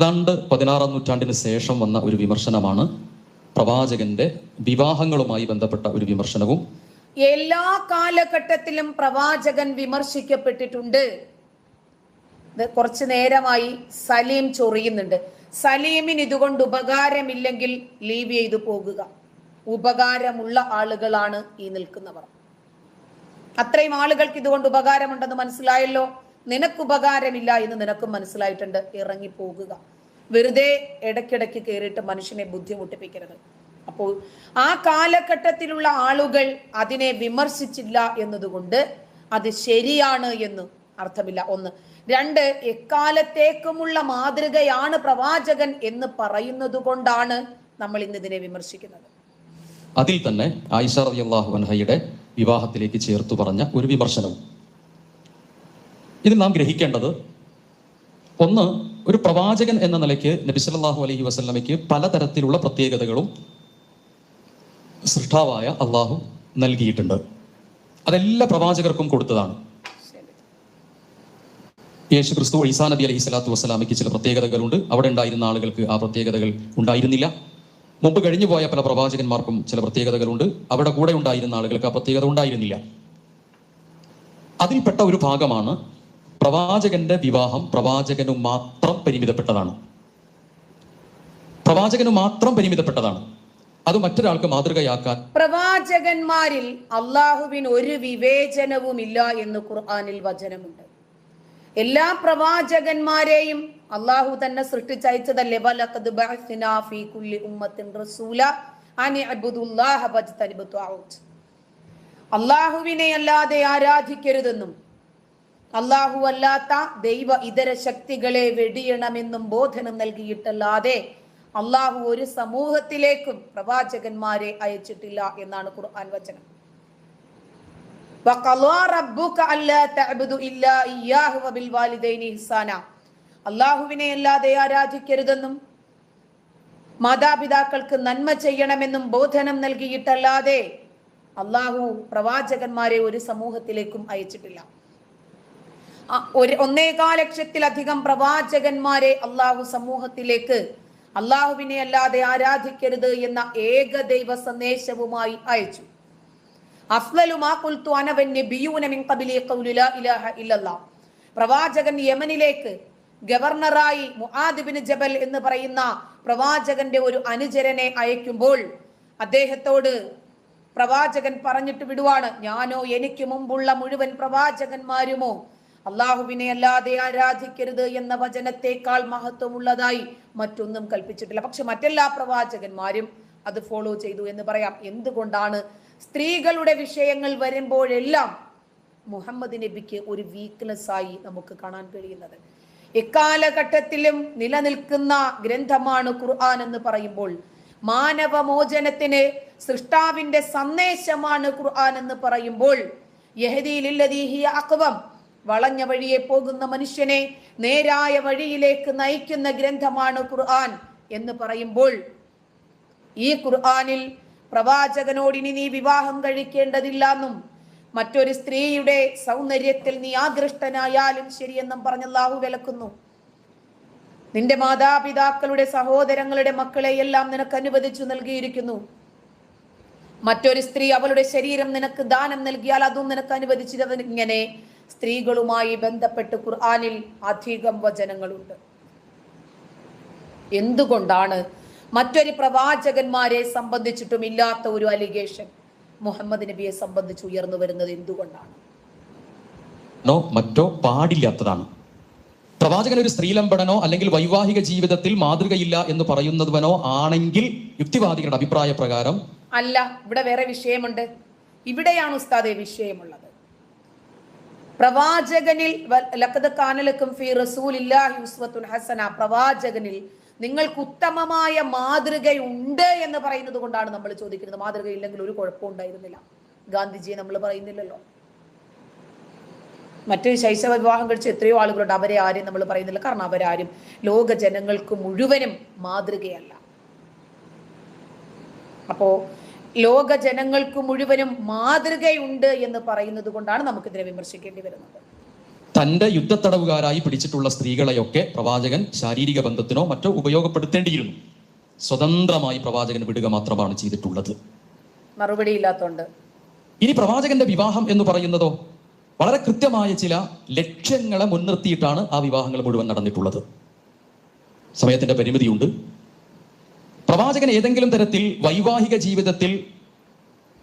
E: ഏതാണ്ട് പതിനാറാം നൂറ്റാണ്ടിന് ശേഷം വന്ന ഒരു വിമർശനമാണ് പ്രവാചകന്റെ വിവാഹങ്ങളുമായി ബന്ധപ്പെട്ട ഒരു വിമർശനവും.
A: എല്ലാ കാലഘട്ടത്തിലും പ്രവാചകൻ വിമർശിക്കപ്പെട്ടിട്ടുണ്ട്. കുറച്ചു നേരമായി സലീം ചൊറിയുന്നുണ്ട്. സലീമിന് ഇതുകൊണ്ട് ഉപകാരമില്ലെങ്കിൽ ലീവ് ചെയ്തു പോകുക. ഉപകാരമുള്ള ആളുകളാണ് ഈ നിൽക്കുന്നവർ. അത്രയും ആളുകൾക്ക് ഇതുകൊണ്ട് ഉപകാരമുണ്ടെന്ന് മനസ്സിലായല്ലോ? നിനക്ക് ഉപകാരമില്ല എന്ന് നിനക്കും മനസ്സിലായിട്ടുണ്ട്. ഇറങ്ങി പോകുക വെറുതെ ഇടയ്ക്കിടയ്ക്ക് കയറിയിട്ട് മനുഷ്യനെ ബുദ്ധിമുട്ടിപ്പിക്കരുത്. അപ്പോൾ ആ കാലഘട്ടത്തിലുള്ള ആളുകൾ അതിനെ വിമർശിച്ചില്ല എന്നതുകൊണ്ട് അത് ശരിയാണ് എന്ന് അർത്ഥമില്ല. ഒന്ന്. രണ്ട് എക്കാലത്തേക്കുമുള്ള മാതൃകയാണ് പ്രവാചകൻ എന്ന് പറയുന്നത് കൊണ്ടാണ് നമ്മൾ ഇന്ന് ഇതിനെ വിമർശിക്കുന്നത്.
E: അതിൽ തന്നെ ആയിഷ റളിയല്ലാഹു അൻഹയുടെ വിവാഹത്തിലേക്ക് ചേർത്തു പറഞ്ഞ ഒരു വിമർശനവും ഇതിൽ നാം ഗ്രഹിക്കേണ്ടത് ഒന്ന് ഒരു പ്രവാചകൻ എന്ന നിലയ്ക്ക് നബി സല്ലല്ലാഹു അലഹി വസ്ലമയ്ക്ക് പലതരത്തിലുള്ള പ്രത്യേകതകളും സൃഷ്ടാവായ അള്ളാഹു നൽകിയിട്ടുണ്ട്. അതെല്ലാ പ്രവാചകർക്കും കൊടുത്തതാണ്. യേശു ക്രിസ്തു ഈസാ നബി അലഹി സ്വലാത്തു വസ്സലാമയ്ക്ക് ചില പ്രത്യേകതകളുണ്ട്. അവിടെ ഉണ്ടായിരുന്ന ആളുകൾക്ക് ആ പ്രത്യേകതകൾ ഉണ്ടായിരുന്നില്ല. മുമ്പ് കഴിഞ്ഞു പോയ പല പ്രവാചകന്മാർക്കും ചില പ്രത്യേകതകളുണ്ട്. അവിടെ കൂടെ ഉണ്ടായിരുന്ന ആളുകൾക്ക് ആ പ്രത്യേകത ഉണ്ടായിരുന്നില്ല. അതിൽപ്പെട്ട ഒരു ഭാഗമാണ് പ്രവാചകന്റെ വിവാഹം പ്രവാചകനു മാത്രം പരിമിതപ്പെട്ടതാണ്. പ്രവാചകനു മാത്രം പരിമിതപ്പെട്ടതാണ്. അത് മറ്റൊരാൾക്ക് മാതൃകയാക്കാൻ
A: പ്രവാചകന്മാരിൽ അള്ളാഹുവിന് ഒരു വിവേചനവുമില്ല എന്ന് ഖുർആാനിൽ വചനമുണ്ട്. എല്ലാ പ്രവാചകന്മാരെയും അള്ളാഹു തന്നെ സൃഷ്ടിച്ചയച്ചതല്ലേ? അള്ളാഹുവിനെ അല്ലാതെ ആരാധിക്കരുതെന്നും അല്ലാഹുവല്ലാത്ത ദൈവ ഇതര ശക്തികളെ വെടിയണമെന്നും ബോധനം നൽകിയിട്ടല്ലാതെ അള്ളാഹു ഒരു സമൂഹത്തിലേക്കും പ്രവാചകന്മാരെ അയച്ചിട്ടില്ല എന്നാണ് ഖുർആൻ വചനം. അള്ളാഹുവിനെ അല്ലാതെ ആരാധിക്കരുതെന്നും മാതാപിതാക്കൾക്ക് നന്മ ചെയ്യണമെന്നും ബോധനം നൽകിയിട്ടല്ലാതെ അള്ളാഹു പ്രവാചകന്മാരെ ഒരു സമൂഹത്തിലേക്കും അയച്ചിട്ടില്ല. ഒരു ഒന്നേകാൽ ലക്ഷത്തിലധികം പ്രവാചകന്മാരെ അള്ളാഹു സമൂഹത്തിലേക്ക് അള്ളാഹുവിനെ അല്ലാതെ ആരാധിക്കരുത് എന്ന ഏകദൈവ സന്ദേശവുമായി അയച്ചു. പ്രവാചകൻ യമനിലേക്ക് ഗവർണറായി മുആദ് ജബൽ എന്ന് പറയുന്ന പ്രവാചകന്റെ ഒരു അനുചരനെ അയക്കുമ്പോൾ അദ്ദേഹത്തോട് പ്രവാചകൻ പറഞ്ഞിട്ട് വിടുവാണ് ഞാനോ എനിക്ക് മുമ്പുള്ള മുഴുവൻ പ്രവാചകന്മാരുമോ അള്ളാഹുവിനെ അല്ലാതെ ആരാധിക്കരുത് എന്ന വചനത്തെക്കാൾ മഹത്വമുള്ളതായി മറ്റൊന്നും കൽപ്പിച്ചിട്ടില്ല. പക്ഷെ മറ്റെല്ലാ പ്രവാചകന്മാരും അത് ഫോളോ ചെയ്തു എന്ന് പറയാം. എന്തുകൊണ്ടാണ്? സ്ത്രീകളുടെ വിഷയങ്ങൾ വരുമ്പോഴെല്ലാം മുഹമ്മദ് നബിക്ക് ഒരു വീക്ക്നെസ് ആയി നമുക്ക് കാണാൻ കഴിയുന്നത്. എക്കാലഘട്ടത്തിലും നിലനിൽക്കുന്ന ഗ്രന്ഥമാണ് ഖുർആൻ എന്ന് പറയുമ്പോൾ മാനവമോചനത്തിന് സൃഷ്ടാവിന്റെ സന്ദേശമാണ് ഖുർആൻ എന്ന് പറയുമ്പോൾ യഹദിയിലില്ലദീ അക്വം വളഞ്ഞ വഴിയെ പോകുന്ന മനുഷ്യനെ നേരായ വഴിയിലേക്ക് നയിക്കുന്ന ഗ്രന്ഥമാണ് ഖുർആൻ എന്ന് പറയുമ്പോൾ ഈ ഖുർആനിൽ പ്രവാചകനോട് ഇനി നീ വിവാഹം കഴിക്കേണ്ടതില്ലെന്നും മറ്റൊരു സ്ത്രീയുടെ സൗന്ദര്യത്തിൽ നീ ആകൃഷ്ടനായാലും ശരിയെന്നും പറഞ്ഞ് അള്ളാഹു വിലക്കുന്നു. നിന്റെ മാതാപിതാക്കളുടെ സഹോദരങ്ങളുടെ മക്കളെ എല്ലാം നിനക്ക് അനുവദിച്ചു നൽകിയിരിക്കുന്നു. മറ്റൊരു സ്ത്രീ അവളുടെ ശരീരം നിനക്ക് ദാനം നൽകിയാൽ അതും നിനക്ക് അനുവദിച്ചിരുന്നത് ഇങ്ങനെ. സ്ത്രീകളുമായി ബന്ധപ്പെട്ട് ഖുർആാനിൽ അധികം വചനങ്ങളുണ്ട്. എന്തുകൊണ്ടാണ് മറ്റൊരു പ്രവാചകന്മാരെ സംബന്ധിച്ചിട്ടും ഇല്ലാത്ത ഒരു അലിഗേഷൻ മുഹമ്മദ് നബിയെ സംബന്ധിച്ച് ഉയർന്നു വരുന്നത് എന്തുകൊണ്ടാണ്?
E: നോ മറ്റോ പാടില്ലാത്തതാണ്. പ്രവാചകൻ ഒരു സ്ത്രീലമ്പടനോ അല്ലെങ്കിൽ വൈവാഹിക ജീവിതത്തിൽ മാതൃകയില്ല എന്ന് പറയുന്നവനോ ആണെങ്കിൽ യുക്തിവാദികളുടെ അഭിപ്രായ പ്രകാരം
A: അല്ല ഇവിടെ വേറെ വിഷയമുണ്ട്. ഇവിടെയാണ് ഉസ്താദെ വിഷയമുള്ളത്. പ്രവാചകനിൽ ലഖദ് കാനലക്കും ഫി റസൂലില്ലാഹി ഹസന പ്രവാചകനിൽ നിങ്ങൾക്ക് ഉത്തമമായ മാതൃകയുണ്ട് എന്ന് പറയുന്നത് കൊണ്ടാണ് നമ്മൾ ചോദിക്കുന്നത്. മാതൃകയില്ലെങ്കിൽ ഒരു കുഴപ്പമുണ്ടായിരുന്നില്ല ഗാന്ധിജിയെ നമ്മൾ പറയുന്നില്ലല്ലോ. മറ്റൊരു ശൈശവ വിവാഹം കഴിച്ച എത്രയോ ആളുകളുണ്ട്. അവരെ ആരെയും നമ്മൾ പറയുന്നില്ല. കാരണം അവരാരും ലോക ജനങ്ങൾക്ക് മുഴുവനും മാതൃകയല്ല. അപ്പോ ലോക ജനങ്ങൾക്ക് മുഴുവനും മാതൃകയുണ്ട് എന്ന് പറയുന്നത് കൊണ്ടാണ് നമുക്കിതിനെ വിമർശിക്കേണ്ടി വരുന്നത്.
E: തന്റെ യുദ്ധത്തടവുകാരായി പിടിച്ചിട്ടുള്ള സ്ത്രീകളെയൊക്കെ പ്രവാചകൻ ശാരീരിക ബന്ധത്തിനോ മറ്റോ ഉപയോഗപ്പെടുത്തേണ്ടിയിരുന്നു. സ്വതന്ത്രമായി പ്രവാചകൻ വിടുക മാത്രമാണ് ചെയ്തിട്ടുള്ളത്.
A: മറുപടി ഇല്ലാത്തോണ്ട്.
E: ഇനി പ്രവാചകന്റെ വിവാഹം എന്ന് പറയുന്നതോ വളരെ കൃത്യമായ ചില ലക്ഷ്യങ്ങളെ മുൻനിർത്തിയിട്ടാണ് ആ വിവാഹങ്ങൾ മുഴുവൻ നടന്നിട്ടുള്ളത്. സമയത്തിന്റെ പരിമിതിയുണ്ട്. പ്രവാചകൻ ഏതെങ്കിലും തരത്തിൽ വൈവാഹിക ജീവിതത്തിൽ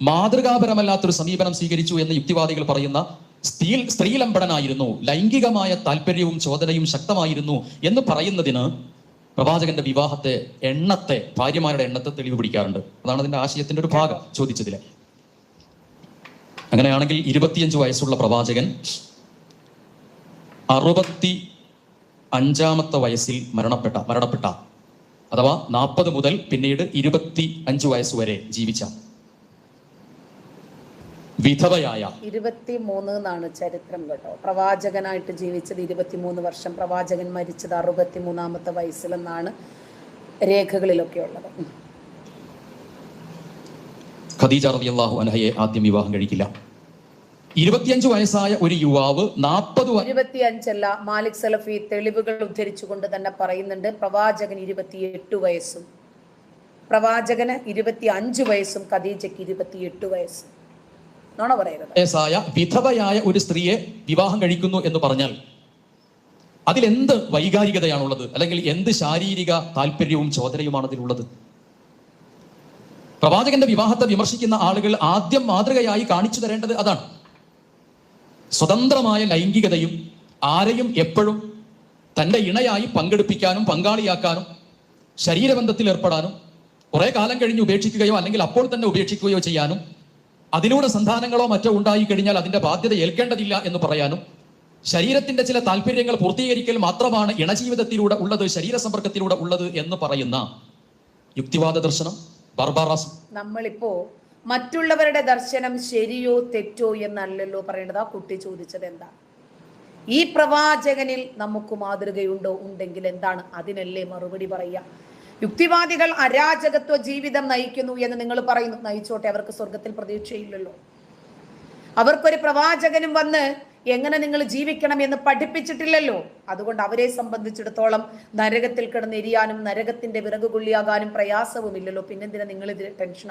E: മാതൃകാപരമല്ലാത്തൊരു സമീപനം സ്വീകരിച്ചു എന്ന് യുക്തിവാദികൾ പറയുന്ന സ്ത്രീ സ്ത്രീലംബടനായിരുന്നു ലൈംഗികമായ താല്പര്യവും ചോദനയും ശക്തമായിരുന്നു എന്ന് പറയുന്നതിന് പ്രവാചകന്റെ വിവാഹത്തെ എണ്ണത്തെ ഭാര്യമാരുടെ എണ്ണത്തെ തെളിവ് പിടിക്കാറുണ്ട്. അതാണ് അതിന്റെ ആശയത്തിന്റെ ഒരു ഭാഗം ചോദിച്ചതിലെ. അങ്ങനെയാണെങ്കിൽ ഇരുപത്തിയഞ്ച് വയസ്സുള്ള പ്രവാചകൻ അറുപത്തി അഞ്ചാമത്തെ വയസ്സിൽ മരണപ്പെട്ട മരണപ്പെട്ട. അഥവാ നാൽപ്പത് മുതൽ പിന്നീട് ഇരുപത്തി അഞ്ച് വയസ്സ് വരെ ജീവിച്ച വിധവയായ
A: ഇരുപത്തി മൂന്ന് എന്നാണ് ചരിത്രം കേട്ടോ. പ്രവാചകനായിട്ട് ജീവിച്ചത് ഇരുപത്തിമൂന്ന് വർഷം. പ്രവാചകൻ മരിച്ചത് അറുപത്തി മൂന്നാമത്തെ വയസ്സിലെന്നാണ് രേഖകളിലൊക്കെ ഉള്ളത്.
E: ഖദീജ റളിയല്ലാഹു അൻഹയെ ആദ്യം വിവാഹം കഴിക്കില്ല. ഇരുപത്തിയഞ്ച് വയസ്സായ ഒരു യുവാവ് നാൽപ്പത്
A: ഇരുപത്തിയഞ്ചല്ല മാലിക് സലഫി തെളിവുകൾ ഉദ്ധരിച്ചുകൊണ്ട് തന്നെ പറയുന്നുണ്ട് പ്രവാചകൻ ഇരുപത്തിയെട്ട് വയസ്സും. പ്രവാചകന് ഇരുപത്തി അഞ്ച് വയസ്സും ഖദീജയ്ക്ക് ഇരുപത്തിയെട്ട് വയസ്സും. പറയരുത്.
E: വയസ്സായ വിധവയായ ഒരു സ്ത്രീയെ വിവാഹം കഴിക്കുന്നു എന്ന് പറഞ്ഞാൽ അതിലെന്ത് വൈകാരികതയാണുള്ളത്? അല്ലെങ്കിൽ എന്ത് ശാരീരിക താല്പര്യവും ചോദനയുമാണ് അതിലുള്ളത്? പ്രവാചകന്റെ വിവാഹത്തെ വിമർശിക്കുന്ന ആളുകൾ ആദ്യം മാതൃകയായി കാണിച്ചു തരേണ്ടത് അതാണ്. സ്വതന്ത്രമായ ലൈംഗികതയും ആരെയും എപ്പോഴും തന്റെ ഇണയായി പങ്കെടുപ്പിക്കാനും പങ്കാളിയാക്കാനും ശരീരബന്ധത്തിൽ ഏർപ്പെടാനും കുറേ കാലം കഴിഞ്ഞ് ഉപേക്ഷിക്കുകയോ അല്ലെങ്കിൽ അപ്പോൾ തന്നെ ഉപേക്ഷിക്കുകയോ ചെയ്യാനും അതിലൂടെ സന്താനങ്ങളോ മറ്റോ ഉണ്ടായി കഴിഞ്ഞാൽ അതിന്റെ ബാധ്യത ഏൽക്കേണ്ടതില്ല എന്ന് പറയാനും ശരീരത്തിന്റെ ചില താല്പര്യങ്ങൾ പൂർത്തീകരിക്കൽ മാത്രമാണ് ഇണജീവിതത്തിലൂടെ ഉള്ളത് ശരീര സമ്പർക്കത്തിലൂടെ ഉള്ളത് എന്ന് പറയുന്ന യുക്തിവാദ ദർശനം ബർബാറാസ്.
A: നമ്മളിപ്പോ മറ്റുള്ളവരുടെ ദർശനം ശരിയോ തെറ്റോ എന്നല്ലല്ലോ പറയേണ്ടത്. ആ കുട്ടി ചോദിച്ചത് എന്താ? ഈ പ്രവാചകനിൽ നമുക്ക് മാതൃകയുണ്ടോ? ഉണ്ടെങ്കിൽ എന്താണ്? അതിനല്ലേ മറുപടി പറയുക. യുക്തിവാദികൾ അരാജകത്വ ജീവിതം നയിക്കുന്നു എന്ന് നിങ്ങൾ പറയുന്നു. നയിച്ചോട്ടെ അവർക്ക് സ്വർഗത്തിൽ പ്രതീക്ഷയില്ലല്ലോ. അവർക്കൊരു പ്രവാചകനും വന്ന് എങ്ങനെ നിങ്ങൾ ജീവിക്കണം എന്ന് പഠിപ്പിച്ചിട്ടില്ലല്ലോ. അതുകൊണ്ട് അവരെ സംബന്ധിച്ചിടത്തോളം നരകത്തിൽ കിടന്നെരിയാനും നരകത്തിന്റെ വിറകുകൊള്ളിയാകാനും പ്രയാസവും പ്രയാസവുമില്ലല്ലോ. പിന്നെന്തിനാ നിങ്ങൾ ഇതിൽ ടെൻഷൻ